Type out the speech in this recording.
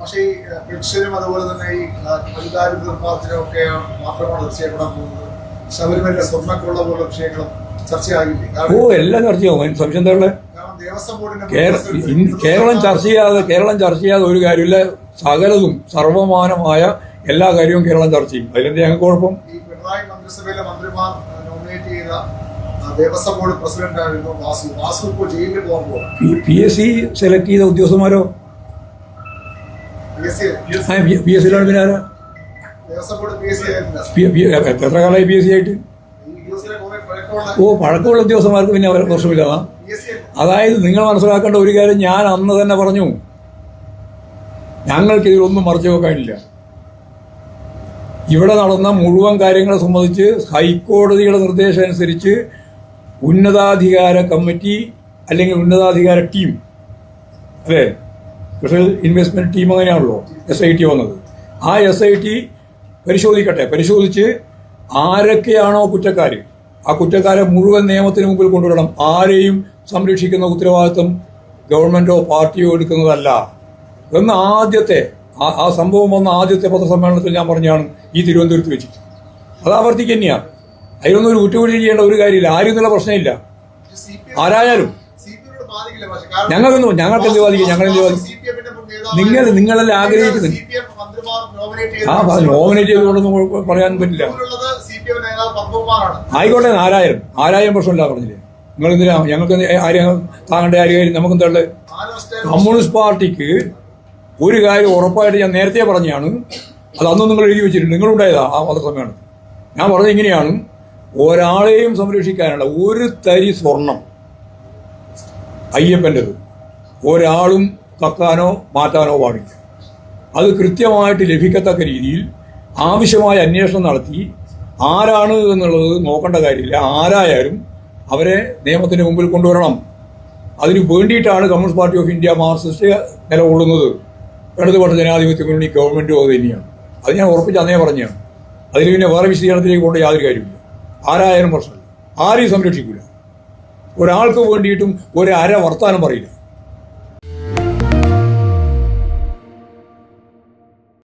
പക്ഷേ ഈ പെൻഷനും അതുപോലെ തന്നെ ഈ മരുദാരിദ്ര്യ നിർമ്മാണത്തിനൊക്കെ മാത്രമാണ് ചർച്ചയാക്കാൻ പോകുന്നത്. ശബരിമല സ്വർണക്കുള്ള പോലുള്ള വിഷയങ്ങളും ചർച്ചയാകില്ലേ? ഓ കാരണം എല്ലാം ചർച്ചയാവും സംശയം എന്താ കേരളം ചർച്ച ചെയ്യാതെ കേരളം ചർച്ച ചെയ്യാതെ ഒരു കാര്യമില്ല. സകലതും സർവമാനമായ എല്ലാ കാര്യവും കേരളം ചർച്ച ചെയ്യും. അതിലെന്താ ഞങ്ങൾക്ക് കുഴപ്പം? ഈ പിണറായി മന്ത്രിസഭയിലെ മന്ത്രിമാർ നോമിനേറ്റ് ചെയ്ത ദേവസ്വം ബോർഡ് പ്രസിഡന്റ് ആയിരുന്നു വാസു. വാസു ഇപ്പോൾ ജയിലിൽ പോകുമ്പോൾ പോകും പി എസ് സി സെലക്ട് ചെയ്ത ഉദ്യോഗസ്ഥന്മാരോ? പി എസ് സിയിലാണ് പിന്നെ ആരാ? എത്ര കാലമായി പി എസ് സി ആയിട്ട്? ഓ പഴക്കമുള്ള ഉദ്യോഗസ്ഥന്മാർക്ക് പിന്നെ പ്രശ്നമില്ല അതായത് നിങ്ങൾ മനസ്സിലാക്കേണ്ട ഒരു കാര്യം ഞാൻ അന്ന് തന്നെ പറഞ്ഞു. ഞങ്ങൾക്ക് ഇതിലൊന്നും മറച്ചു വെക്കാനില്ല. ഇവിടെ നടന്ന മുഴുവൻ കാര്യങ്ങളെ സംബന്ധിച്ച് ഹൈക്കോടതിയുടെ നിർദ്ദേശം അനുസരിച്ച് ഉന്നതാധികാര കമ്മിറ്റി അല്ലെങ്കിൽ ഉന്നതാധികാര ടീം. അല്ലേ? സ്പെഷ്യൽ ഇൻവെസ്റ്റ്മെന്റ് ടീം അങ്ങനെയാണല്ലോ എസ് ഐ ടി വന്നത്. ആ എസ് ഐ ടി പരിശോധിക്കട്ടെ. പരിശോധിച്ച് ആരൊക്കെയാണോ കുറ്റക്കാർ ആ കുറ്റക്കാരെ മുഴുവൻ നിയമത്തിന് മുമ്പിൽ കൊണ്ടുവരണം. ആരെയും സംരക്ഷിക്കുന്ന ഉത്തരവാദിത്വം ഗവൺമെന്റോ പാർട്ടിയോ എടുക്കുന്നതല്ല. എന്ന് ആദ്യത്തെ ആ- സംഭവം വന്ന ആദ്യത്തെ പത്രസമ്മേളനത്തിൽ ഞാൻ പറഞ്ഞാണ് ഈ തിരുവനന്തപുരത്ത് വെച്ചിട്ട്. അത് ആവർത്തിക്കുക തന്നെയാണ് അതിലൊന്നും ഒരു കുറ്റപൊഴി ചെയ്യേണ്ട ഒരു കാര്യമില്ല. ആരും എന്നുള്ള പ്രശ്നമില്ല. ആരായാലും. ഞങ്ങൾക്കൊന്നും ഞങ്ങൾക്ക് എന്ത് ബാധിക്കും ഞങ്ങൾ എന്ത് ബാധിക്കും നിങ്ങൾ നിങ്ങളെല്ലാം ആഗ്രഹിക്കുന്നത്? ആ നോമിനേറ്റ് ചെയ്തുകൊണ്ടൊന്നും പറയാൻ പറ്റില്ല. ആയിക്കോട്ടെ ആരായിരം ആരായിരം പ്രശ്നമില്ല പറഞ്ഞില്ലേ? നിങ്ങൾ എന്തിനാ ഞങ്ങൾക്ക് ആരെയും താങ്കളുടെ ആരും നമുക്ക് എന്താണ് കമ്മ്യൂണിസ്റ്റ് പാർട്ടിക്ക് ഒരു കാര്യം ഉറപ്പായിട്ട് ഞാൻ നേരത്തെ പറഞ്ഞാണ്. അത് അന്നും നിങ്ങൾ എഴുതി വെച്ചിട്ടുണ്ട്. നിങ്ങളുണ്ടായതാ ആ പത്രസമ്മേളനത്തിൽ ഞാൻ പറഞ്ഞത് ഇങ്ങനെയാണ്. ഒരാളെയും സംരക്ഷിക്കാനുള്ള ഒരു തരി സ്വർണം. അയ്യപ്പന്റെത് ഒരാളും കക്കാനോ മാറ്റാനോ പാടില്ല. അത് കൃത്യമായിട്ട് ലഭിക്കത്തക്ക രീതിയിൽ ആവശ്യമായ അന്വേഷണം നടത്തി ആരാണ് എന്നുള്ളത് നോക്കേണ്ട കാര്യമില്ല. ആരായാലും അവരെ നിയമത്തിന് മുമ്പിൽ കൊണ്ടുവരണം. അതിന് വേണ്ടിയിട്ടാണ് Communist Party of India Marxist നിലകൊള്ളുന്നത്. ഇടതുപക്ഷ ജനാധിപത്യ മുന്നണി ഗവൺമെന്റും അത് തന്നെയാണ്. അത് ഞാൻ ഉറപ്പിച്ച് അന്നേ പറഞ്ഞാണ് അതിൽ പിന്നെ വേറെ വിശദീകരണത്തിലേക്ക് കൊണ്ട് യാതൊരു കാര്യമില്ല ആരായാലും പ്രശ്നമില്ല. ആരെയും സംരക്ഷിക്കില്ല ഒരാൾക്ക് വേണ്ടിയിട്ടും ഒരു അര വർത്താനം പറയില്ല.